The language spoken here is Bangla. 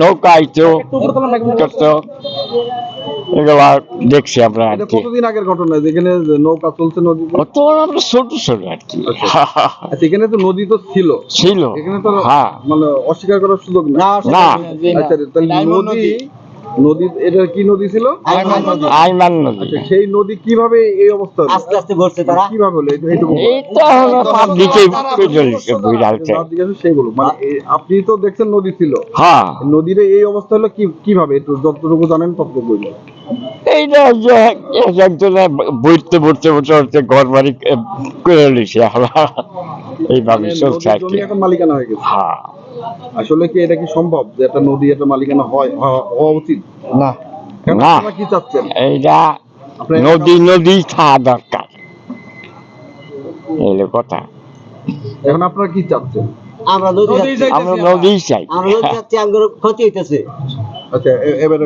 নৌকা আইতো একটু উপরে তোলেন ভাই, করতো। এগুলা দেখছি আমরা আর কি। কতদিন আগের ঘটনা? যেখানে যে নৌকা চলছে নদীতে কত আমরা ছোট ছোট আর কি। আচ্ছা। এখানে তো নদী তো ছিল। ছিল এখানে তো হ্যাঁ। মানে অস্বীকার করার সুযোগ না না। আচ্ছা নদী নদী এটা কি নদী ছিল? আইমান নদী। আচ্ছা সেই নদী কীভাবে এই অবস্থা আস্তে আস্তে ঘটছে তারা। কীভাবে হলো? এই- তো হলো পাবলিকে চলছে বুঝালছে মানে আপনি তো দেখছেন নদী ছিল। হ্যাঁ। নদীর এই অবস্থা হলো কি কীভাবে? একটু যতটুকু জানেন ততটুকু বলবেন এইটা যে একজনে বইতে বইতে বসে ঘর বাড়ি করে এইভাবে চলছে আর কি এখন মালিকানা হয়ে গেছে। হ্যাঁ। আসলে কি এটা কি সম্ভব যে একটা নদী একটা মালিকানা হয় হওয়া উচিত? না। কেন না। আপনারা কি চাচ্ছেন? এইটা নদী নদী থাকা দরকার। এই কথা। এখন আপনারা কি চাচ্ছেন? আমরা নদী যাচ্ছি। আমরা নদী চাই। আমরা আমাদের ক্ষতি হইতেছে। আচ্ছা এবারে